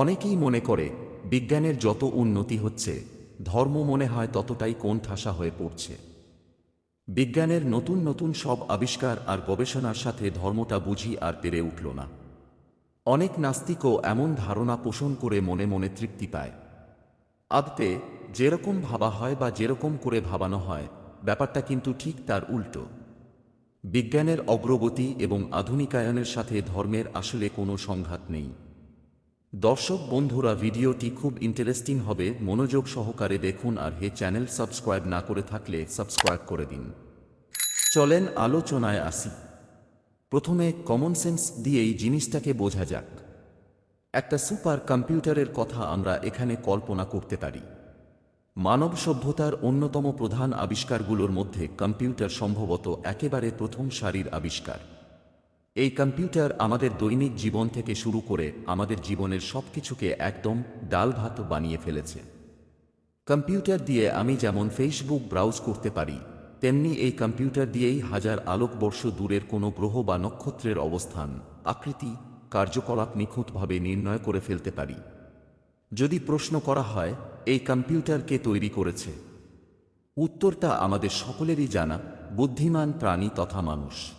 অনেকেই মনে করে, বিজ্ঞানের যত উন্নতি হচ্ছে, ধর্ম মনে হয় ততটাই কোণ ঠাসা হয়ে পড়ছে। বিজ্ঞানের নতুন নতুন সব আবিষ্কার আর গবেষণার সাথে ধর্মটা বুঝি আর পেরে উঠল না। অনেক নাস্তিকও এমন ধারণা পোষণ করে মনে মনে তৃপ্তি পায়। আদতে যেরকম ভাবা হয় বা যেরকম করে ভাবানো হয়, ব্যাপারটা কিন্তু ঠিক তার উল্টো। বিজ্ঞানের অগ্রগতি এবং আধুনিকায়নের সাথে ধর্মের আসলে কোনো সংঘাত নেই। দর্শক বন্ধুরা, ভিডিওটি খুব ইন্টারেস্টিং হবে। মনোযোগ সহকারে দেখুন আর হে চ্যানেল সাবস্ক্রাইব না করে থাকলে সাবস্ক্রাইব করে দিন। চলেন আলোচনায় আসি। প্রথমে কমন সেন্স দিয়েই জিনিসটাকে বোঝা যাক। একটা সুপার কম্পিউটারের কথা আমরা এখানে কল্পনা করতে পারি। মানব সভ্যতার অন্যতম প্রধান আবিষ্কারগুলোর মধ্যে কম্পিউটার সম্ভবত একেবারে প্রথম সারির আবিষ্কার। এই কম্পিউটার আমাদের দৈনিক জীবন থেকে শুরু করে আমাদের জীবনের সব কিছুকে একদম ডাল ভাত বানিয়ে ফেলেছে। কম্পিউটার দিয়ে আমি যেমন ফেসবুক ব্রাউজ করতে পারি, তেমনি এই কম্পিউটার দিয়েই হাজার আলোকবর্ষ দূরের কোনো গ্রহ বা নক্ষত্রের অবস্থান, আকৃতি, কার্যকলাপ নিখুঁতভাবে নির্ণয় করে ফেলতে পারি। যদি প্রশ্ন করা হয়, এই কম্পিউটার কে তৈরি করেছে? উত্তরটা আমাদের সকলেরই জানা, বুদ্ধিমান প্রাণী তথা মানুষ।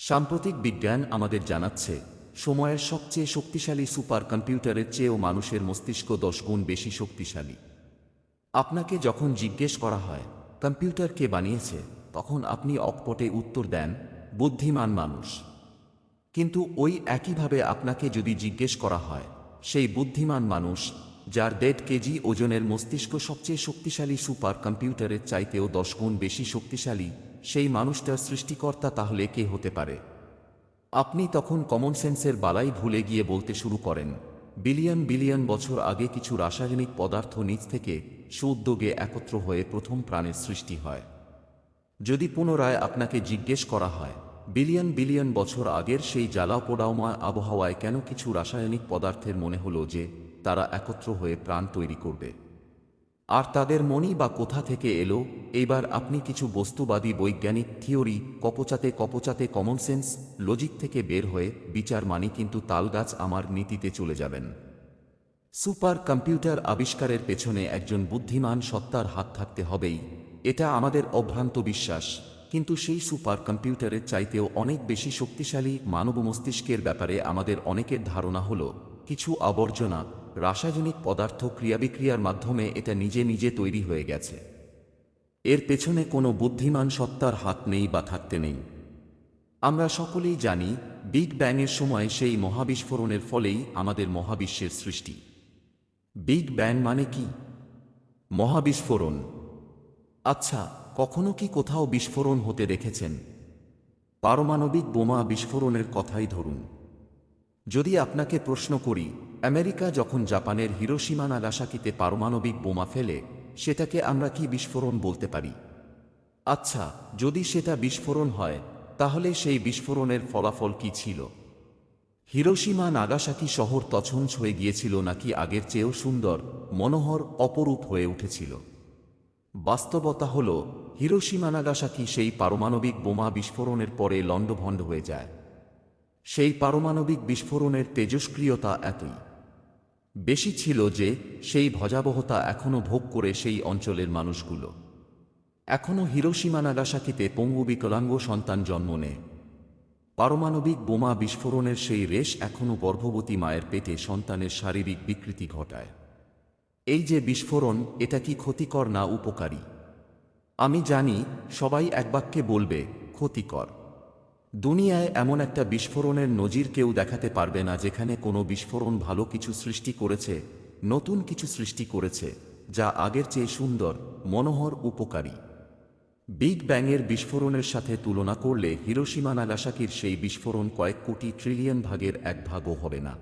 সাম্প্রতিক বিজ্ঞান আমাদের জানাচ্ছে, সময়ের সবচেয়ে শক্তিশালী সুপার কম্পিউটারের চেয়েও মানুষের মস্তিষ্ক দশ গুণ বেশি শক্তিশালী। আপনাকে যখন জিজ্ঞেস করা হয়, কম্পিউটার কে বানিয়েছে? তখন আপনি অকপটে উত্তর দেন, বুদ্ধিমান মানুষ। কিন্তু ওই একইভাবে আপনাকে যদি জিজ্ঞেস করা হয়, সেই বুদ্ধিমান মানুষ, যার দেড় কেজি ওজনের মস্তিষ্ক সবচেয়ে শক্তিশালী সুপার কম্পিউটারের চাইতেও দশ গুণ বেশি শক্তিশালী? সেই মানুষটার সৃষ্টিকর্তা তাহলে কে হতে পারে? আপনি তখন কমন সেন্সের বালাই ভুলে গিয়ে বলতে শুরু করেন, বিলিয়ন বিলিয়ন বছর আগে কিছু রাসায়নিক পদার্থ নিচ থেকে সুউদ্যোগে একত্র হয়ে প্রথম প্রাণের সৃষ্টি হয়। যদি পুনরায় আপনাকে জিজ্ঞেস করা হয়, বিলিয়ন বিলিয়ন বছর আগের সেই জ্বালা পোড়াওময় আবহাওয়ায় কেন কিছু রাসায়নিক পদার্থের মনে হলো যে তারা একত্র হয়ে প্রাণ তৈরি করবে? আর তাদের মনি বা কোথা থেকে এলো? এইবার আপনি কিছু বস্তুবাদী বৈজ্ঞানিক থিওরি, কপচাতে কপচাতে কমন সেন্স লজিক থেকে বের হয়ে বিচার মানি কিন্তু তালগাছ আমার নীতিতে চলে যাবেন। সুপার কম্পিউটার আবিষ্কারের পেছনে একজন বুদ্ধিমান সত্তার হাত থাকতে হবেই। এটা আমাদের অভ্রান্ত বিশ্বাস। কিন্তু সেই সুপার কম্পিউটারের চাইতেও অনেক বেশি শক্তিশালী মানব মস্তিষ্কের ব্যাপারে আমাদের অনেকের ধারণা হল, কিছু আবর্জনা রাসায়নিক পদার্থ ক্রিয়াবিক্রিয়ার মাধ্যমে এটা নিজে নিজে তৈরি হয়ে গেছে। এর পেছনে কোনো বুদ্ধিমান সত্তার হাত নেই বা থাকতে নেই। আমরা সকলেই জানি, বিগ ব্যাংয়ের সময় সেই মহাবিস্ফোরণের ফলেই আমাদের মহাবিশ্বের সৃষ্টি। বিগ ব্যাং মানে কি? মহাবিস্ফোরণ। আচ্ছা কখনো কি কোথাও বিস্ফোরণ হতে দেখেছেন? পারমাণবিক বোমা বিস্ফোরণের কথাই ধরুন। যদি আপনাকে প্রশ্ন করি আমেরিকা যখন জাপানের হিরোসীমা নাগাসাকিতে পারমাণবিক বোমা ফেলে, সেটাকে আমরা কি বিস্ফোরণ বলতে পারি? আচ্ছা যদি সেটা বিস্ফোরণ হয়, তাহলে সেই বিস্ফোরণের ফলাফল কি ছিল? হিরোসীমা নাগাসাকি শহর তছঞ্ছ হয়ে গিয়েছিল নাকি আগের চেয়েও সুন্দর, মনোহর, অপরূপ হয়ে উঠেছিল? বাস্তবতা হল হিরোসীমা নাগাসাকি সেই পারমাণবিক বোমা বিস্ফোরণের পরে লণ্ডভণ্ড হয়ে যায়। সেই পারমাণবিক বিস্ফোরণের তেজস্ক্রিয়তা এতই। বেশি ছিল যে সেই ভজাবহতা এখনও ভোগ করে সেই অঞ্চলের মানুষগুলো। এখনও হিরোসীমা নাগাসাকিতে পঙ্গু বিকলাঙ্গ সন্তান জন্ম নেয়। পারমাণবিক বোমা বিস্ফোরণের সেই রেশ এখনও গর্ভবতী মায়ের পেটে সন্তানের শারীরিক বিকৃতি ঘটায়। এই যে বিস্ফোরণ, এটা কি ক্ষতিকর না উপকারী? আমি জানি, সবাই এক বাক্যে বলবে, ক্ষতিকর। দুনিয়ায় এমন একটা বিস্ফোরণের নজির কেউ দেখাতে পারবে না যেখানে কোনো বিস্ফোরণ ভালো কিছু সৃষ্টি করেছে, নতুন কিছু সৃষ্টি করেছে, যা আগের চেয়ে সুন্দর, মনোহর, উপকারী। বিগ ব্যাংয়ের বিস্ফোরণের সাথে তুলনা করলে হিরোসীমা নাগাসাকির সেই বিস্ফোরণ কয়েক কোটি ট্রিলিয়ন ভাগের এক ভাগও হবে না।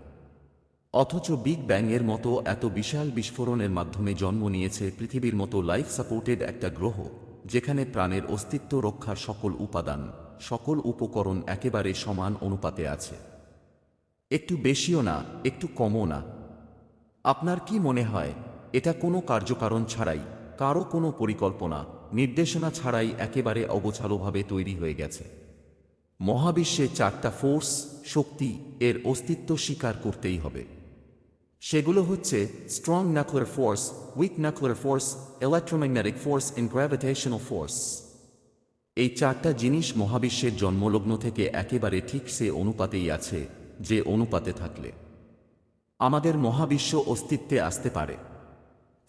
অথচ বিগ ব্যাংয়ের মতো এত বিশাল বিস্ফোরণের মাধ্যমে জন্ম নিয়েছে পৃথিবীর মতো লাইফ সাপোর্টেড একটা গ্রহ, যেখানে প্রাণের অস্তিত্ব রক্ষার সকল উপাদান। সকল উপকরণ একেবারে সমান অনুপাতে আছে। একটু বেশিও না, একটু কমও না। আপনার কি মনে হয়, এটা কোনো কার্যকারণ ছাড়াই কারও কোনো পরিকল্পনা, নির্দেশনা ছাড়াই একেবারে অগোছালোভাবে তৈরি হয়ে গেছে? মহাবিশ্বে চারটা ফোর্স, শক্তি এর অস্তিত্ব স্বীকার করতেই হবে। সেগুলো হচ্ছে strong nuclear force weak nuclear force electromagnetic force in gravitational force এই চারটা জিনিস মহাবিশ্বের জন্মলগ্ন থেকে একেবারে ঠিক সে অনুপাতেই আছে, যে অনুপাতে থাকলে। আমাদের মহাবিশ্ব অস্তিত্বে আসতে পারে।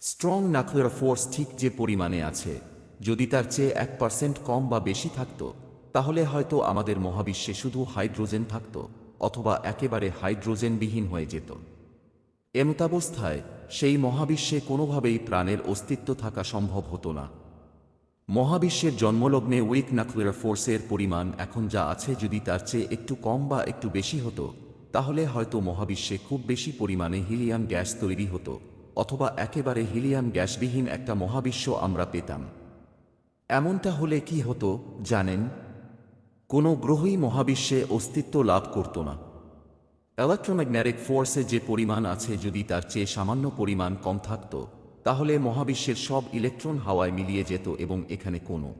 স্ট্রং ন্যাকুলার ফোর্স ঠিক যে পরিমাণে আছে, যদি তার চেয়ে এক পার্সেন্ট কম বা বেশি থাকত, তাহলে হয়তো আমাদের মহাবিশ্বে শুধু হাইড্রোজেন থাকত, অথবা একেবারে হাইড্রোজেনবিহীন হয়ে যেত। এমতাবস্থায়, সেই মহাবিশ্বে কোনোভাবেই প্রাণের অস্তিত্ব থাকা সম্ভব হতো না। মহাবিশ্বের জন্মলগ্নে উইক ন্যাকুলার ফোর্সের পরিমাণ এখন যা আছে যদি তার চেয়ে একটু কম বা একটু বেশি হতো, তাহলে হয়তো মহাবিশ্বে খুব বেশি পরিমাণে হিলিয়াম গ্যাস তৈরি হতো, অথবা একেবারে হিলিয়াম গ্যাসবিহীন একটা মহাবিশ্ব আমরা পেতাম। এমনটা হলে কি হতো, জানেন? কোনো গ্রহই মহাবিশ্বে অস্তিত্ব লাভ করত না। ইলেকট্রোম্যাগনেটিক ফোর্সে যে পরিমাণ আছে যদি তার চেয়ে সামান্য পরিমাণ কম থাকত তাহলে মহাবিশ্বের সব ইলেকট্রন হাওয়ায় মিলিয়ে যেত এবং এখানে কোনো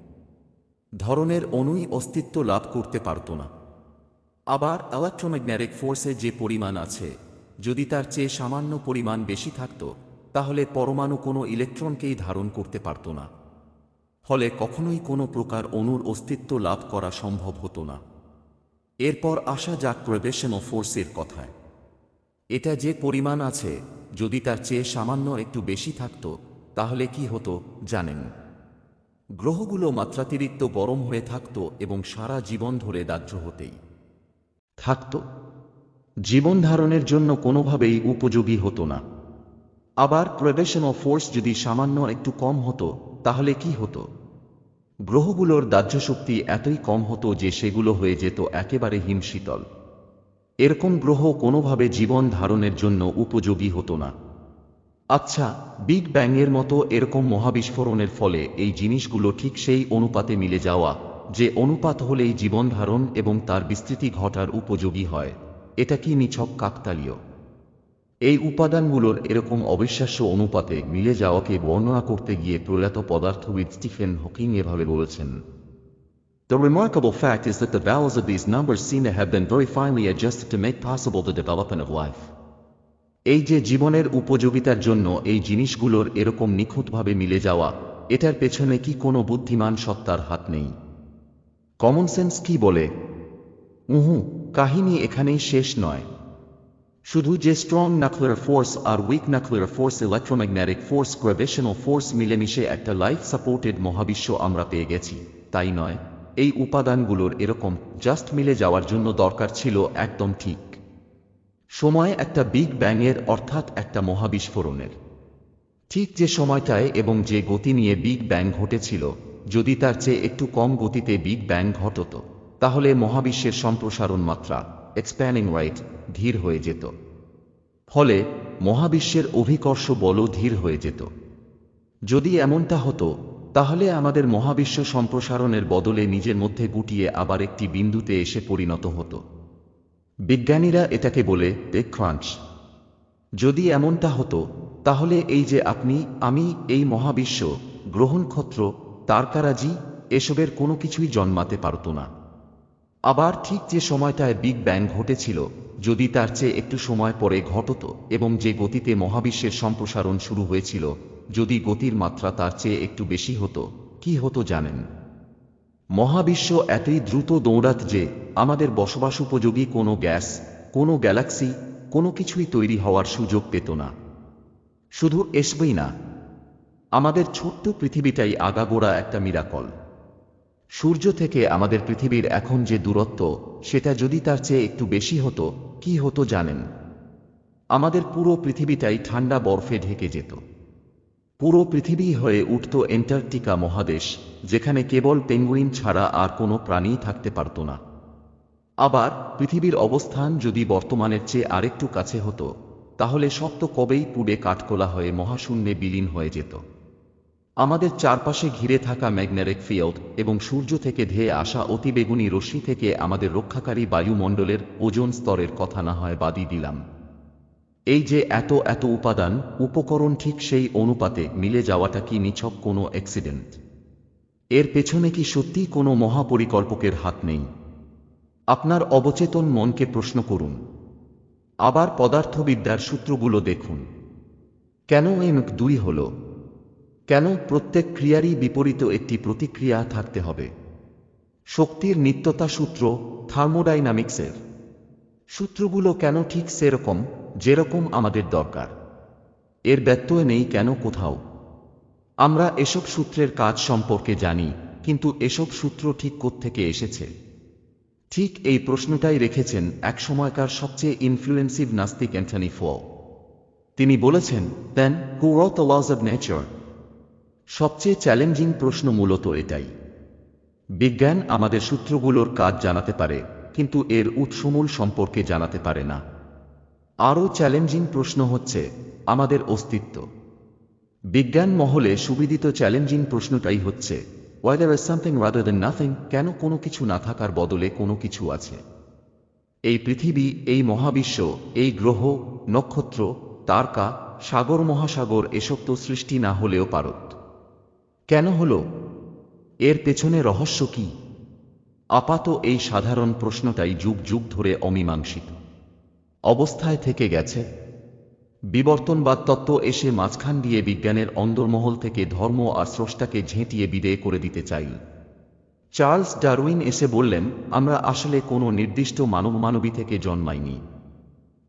ধরনের অণুই অস্তিত্ব লাভ করতে পারত না। আবার ইলেকট্রোম্যাগনেটিক ফোর্সে যে পরিমাণ আছে, যদি তার চেয়ে সামান্য পরিমাণ বেশি থাকত, তাহলে পরমাণু কোনো ইলেকট্রনকেই ধারণ করতে পারত না। ফলে কখনোই কোনো প্রকার অণুর অস্তিত্ব লাভ করা সম্ভব হতো না। এরপর আসা যাক গ্রেভিটেশনাল ফোর্সের কথায়। এটা যে পরিমাণ আছে যদি তার চেয়ে সামান্য একটু বেশি থাকত, তাহলে কি হতো জানেন? গ্রহগুলো মাত্রাতিরিক্ত গরম হয়ে থাকত এবং সারা জীবন ধরে দাহ্য হতেই। থাকত। জীবন ধারণের জন্য কোনোভাবেই উপযোগী হতো না। আবার গ্রেভিটেশনাল ফোর্স যদি সামান্য একটু কম হতো, তাহলে কি হতো? গ্রহগুলোর দাহ্য শক্তি এতই কম হতো যে সেগুলো হয়ে যেত একেবারে হিমশীতল এরকম গ্রহ কোনোভাবে জীবন ধারণের জন্য উপযোগী হতো না। আচ্ছা বিগ ব্যাংয়ের মতো এরকম মহাবিস্ফোরণের ফলে এই জিনিসগুলো ঠিক সেই অনুপাতে মিলে যাওয়া, যে অনুপাত হলেই জীবন ধারণ এবং তার বিস্তৃতি ঘটার উপযোগী হয়, এটা কি নিছক কাকতালীয়? এই উপাদানগুলোর এরকম অবিশ্বাস্য অনুপাতে মিলে যাওয়াকে বর্ণনা করতে গিয়ে প্রয়াত পদার্থবিদ স্টিফেন হকিং এভাবে বলেছেন। The remarkable fact is that the values of these numbers seem to have been very finely adjusted to make possible the development of life. এই যে জীবনের উপযোগিতার জন্য এই জিনিসগুলোর এরকম নিখুঁতভাবে মিলে যাওয়া, এটার পেছনে কি কোনো বুদ্ধিমান সত্তার হাত নেই? কমন সেন্স কি বলে? উহু, কাহিনী এখানেই শেষ নয়। শুধু যে স্ট্রং ন্যাকুলার ফোর্স আর weak nuclear force electromagnetic force gravitational force মিলেমিশে একটা লাইফ সাপোর্টেড মহাবিশ্ব আমরা পেয়ে গেছি, তাই নয়। এই উপাদানগুলোর এরকম জাস্ট মিলে যাওয়ার জন্য দরকার ছিল একদম ঠিক। সময় একটা বিগ ব্যাংয়ের অর্থাৎ একটা মহাবিস্ফোরণের। ঠিক যে সময়টায় এবং যে গতি নিয়ে বিগ ব্যাং ঘটেছিল, যদি তার চেয়ে একটু কম গতিতে বিগ ব্যাং ঘটত, তাহলে মহাবিশ্বের সম্প্রসারণ মাত্রা এক্সপ্যানিং রাইট ধীর হয়ে যেত। ফলে মহাবিশ্বের অভিকর্ষ বলও ধীর হয়ে যেত। যদি এমনটা হতো তাহলে আমাদের মহাবিশ্ব সম্প্রসারণের বদলে নিজের মধ্যে গুটিয়ে আবার একটি বিন্দুতে এসে পরিণত হতো। বিজ্ঞানীরা এটাকে বলে ক্রাঞ্চ যদি এমনটা হতো, তাহলে এই যে আপনি, আমি, এই মহাবিশ্ব, গ্রহণক্ষত্র, তারকারাজি, এসবের কোনো কিছুই জন্মাতে পারত না। আবার ঠিক যে সময়টায় বিগ ব্যাং ঘটেছিল, যদি তার চেয়ে একটু সময় পরে ঘটত এবং যে গতিতে মহাবিশ্বের সম্প্রসারণ শুরু হয়েছিল যদি গতির মাত্রা তার চেয়ে একটু বেশি হতো, কি হতো জানেন? মহাবিশ্ব এতই দ্রুত দৌড়াত যে, আমাদের বসবাস উপযোগী কোনো গ্যাস, কোনো গ্যালাক্সি, কোনো কিছুই তৈরি হওয়ার সুযোগ পেত না। শুধু এসবই না, আমাদের ছোট্ট পৃথিবীটাই আগাগোড়া একটা মিরাকল। সূর্য থেকে আমাদের পৃথিবীর এখন যে দূরত্ব, সেটা যদি তার চেয়ে একটু বেশি হতো, কি হতো জানেন? আমাদের পুরো পৃথিবীটাই ঠান্ডা বরফে ঢেকে যেত। পুরো পৃথিবী হয়ে উঠত এন্টার্কটিকা মহাদেশ, যেখানে কেবল পেঙ্গুইন ছাড়া আর কোনো প্রাণী থাকতে পারত না। আবার পৃথিবীর অবস্থান যদি বর্তমানের চেয়ে আরেকটু কাছে হতো, তাহলে সপ্ত কবেই পুড়ে কাঠকোলা হয়ে মহাশূন্যে বিলীন হয়ে যেত। আমাদের চারপাশে ঘিরে থাকা ম্যাগনেটিক ফিল্ড এবং সূর্য থেকে ধেয়ে আসা অতিবেগুনি রশ্মি থেকে আমাদের রক্ষাকারী বায়ুমণ্ডলের ওজন স্তরের কথা না হয় বাদই দিলাম। এই যে এত এত উপাদান, উপকরণ ঠিক সেই অনুপাতে মিলে যাওয়াটা কি নিছক কোনো অ্যাক্সিডেন্ট এর পেছনে কি সত্যি কোনো মহাপরিকল্পকের হাত নেই? আপনার অবচেতন মনকে প্রশ্ন করুন। আবার পদার্থবিদ্যার সূত্রগুলো দেখুন। কেন এম দুই হল? কেন প্রত্যেক ক্রিয়ারই বিপরীত একটি প্রতিক্রিয়া থাকতে হবে? শক্তির নিত্যতা সূত্র থার্মোডাইনামিক্সের। সূত্রগুলো কেন ঠিক সেরকম? যেরকম আমাদের দরকার। এর ব্যত্যয় নেই কেন কোথাও। আমরা এসব সূত্রের কাজ সম্পর্কে জানি, কিন্তু এসব সূত্র ঠিক কোত্থেকে এসেছে? ঠিক এই প্রশ্নটাই রেখেছেন এক সময়কার সবচেয়ে ইনফ্লুয়েন্সিভ নাস্তিক অ্যান্থনি ফো তিনি বলেছেন, then, who wrote the laws of nature? সবচেয়ে চ্যালেঞ্জিং প্রশ্ন মূলত এটাই। বিজ্ঞান আমাদের সূত্রগুলোর কাজ জানাতে পারে, কিন্তু এর উৎসমূল সম্পর্কে জানাতে পারে না। আরও চ্যালেঞ্জিং প্রশ্ন হচ্ছে, আমাদের অস্তিত্ব। বিজ্ঞান মহলে সুবিদিত চ্যালেঞ্জিং প্রশ্নটাই হচ্ছে why there is something rather than nothing কেন কোনো কিছু না থাকার বদলে কোনো কিছু আছে? এই পৃথিবী, এই মহাবিশ্ব, এই গ্রহ, নক্ষত্র, তারকা, সাগর মহাসাগর এসব তো সৃষ্টি না হলেও পারত কেন হল? এর পেছনে রহস্য কি? আপাত এই সাধারণ প্রশ্নটাই যুগ যুগ ধরে অমীমাংসিত। অবস্থায় থেকে গেছে। বিবর্তনবাদ তত্ত্ব এসে মাঝখান দিয়ে বিজ্ঞানের অন্দরমহল থেকে ধর্ম আর স্রষ্টাকে ঝেঁটিয়ে বিদেয় করে দিতে চাইল চার্লস ডারউইন এসে বললেন, আমরা আসলে কোনো নির্দিষ্ট মানব মানবী থেকে জন্মাইনি।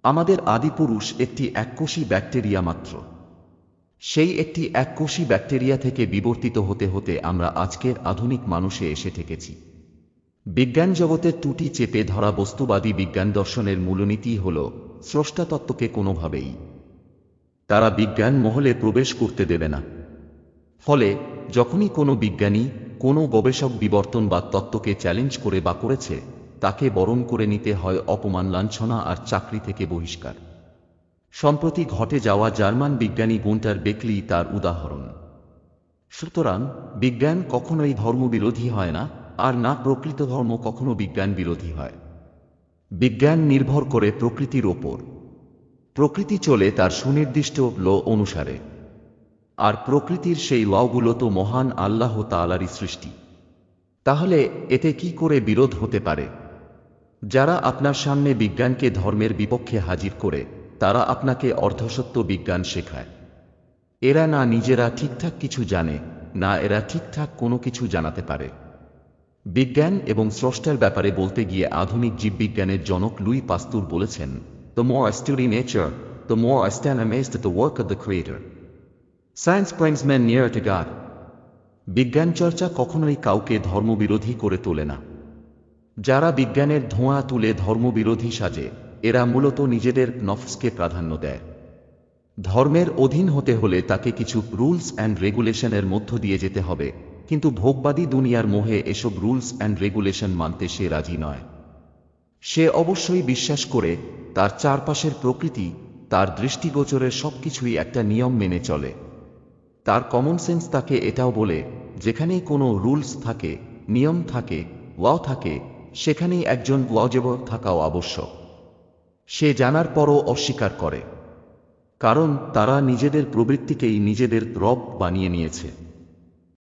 আমাদের আদিপুরুষ একটি এককোষী ব্যাকটেরিয়া মাত্র। সেই একটি এককোষী ব্যাকটেরিয়া থেকে বিবর্তিত হতে হতে আমরা আজকের আধুনিক মানুষে এসে ঠেকেছি বিজ্ঞান জগতের ত্রুটি চেপে ধরা বস্তুবাদী বিজ্ঞান দর্শনের মূলনীতি হল স্রষ্টা তত্ত্বকে কোনোভাবেই। তারা বিজ্ঞান মহলে প্রবেশ করতে দেবে না। ফলে যখনই কোনো বিজ্ঞানী, কোনো গবেষক বিবর্তন বা তত্ত্বকে চ্যালেঞ্জ করে বা করেছে, তাকে বরণ করে নিতে হয় অপমান, লাঞ্ছনা আর চাকরি থেকে বহিষ্কার। সম্প্রতি ঘটে যাওয়া জার্মান বিজ্ঞানী গুন্টার বেকলি তার উদাহরণ। সুতরাং বিজ্ঞান কখনোই ধর্মবিরোধী হয় না আর না প্রকৃত ধর্ম কখনো বিজ্ঞান বিরোধী হয়। বিজ্ঞান নির্ভর করে প্রকৃতির ওপর। প্রকৃতি চলে তার সুনির্দিষ্ট ল অনুসারে। আর প্রকৃতির সেই লগুলো তো মহান আল্লাহ তালারই সৃষ্টি। তাহলে এতে কি করে বিরোধ হতে পারে? যারা আপনার সামনে বিজ্ঞানকে ধর্মের বিপক্ষে হাজির করে, তারা আপনাকে অর্ধসত্য বিজ্ঞান শেখায়। এরা না নিজেরা ঠিকঠাক কিছু জানে, না এরা ঠিকঠাক কোনো কিছু জানাতে পারে। বিজ্ঞান এবং স্রষ্টার ব্যাপারে বলতে গিয়ে আধুনিক জীববিজ্ঞানের জনক লুই পাস্তুর বলেছেন the more I nature the more I the work of the creator science brings man near to God বিজ্ঞান চর্চা কখনোই কাউকে ধর্মবিরোধী করে তোলে না। যারা বিজ্ঞানের ধোঁয়া তুলে ধর্মবিরোধী সাজে, এরা মূলত নিজেদের নফসকে প্রাধান্য দেয়। ধর্মের অধীন হতে হলে তাকে কিছু রুলস অ্যান্ড রেগুলেশনের মধ্য দিয়ে যেতে হবে। কিন্তু ভোগবাদী দুনিয়ার মোহে এসব রুলস অ্যান্ড রেগুলেশন মানতে সে রাজি নয়। সে অবশ্যই বিশ্বাস করে তার চারপাশের প্রকৃতি, তার দৃষ্টিগোচরের সবকিছুই একটা নিয়ম মেনে চলে। তার কমন সেন্স তাকে এটাও বলে, যেখানেই কোনো রুলস থাকে, নিয়ম থাকে ল থাকে, সেখানেই একজন লজেবর থাকাও আবশ্যক। সে জানার পরও অস্বীকার করে। কারণ তারা নিজেদের প্রবৃত্তিকেই নিজেদের রব বানিয়ে নিয়েছে।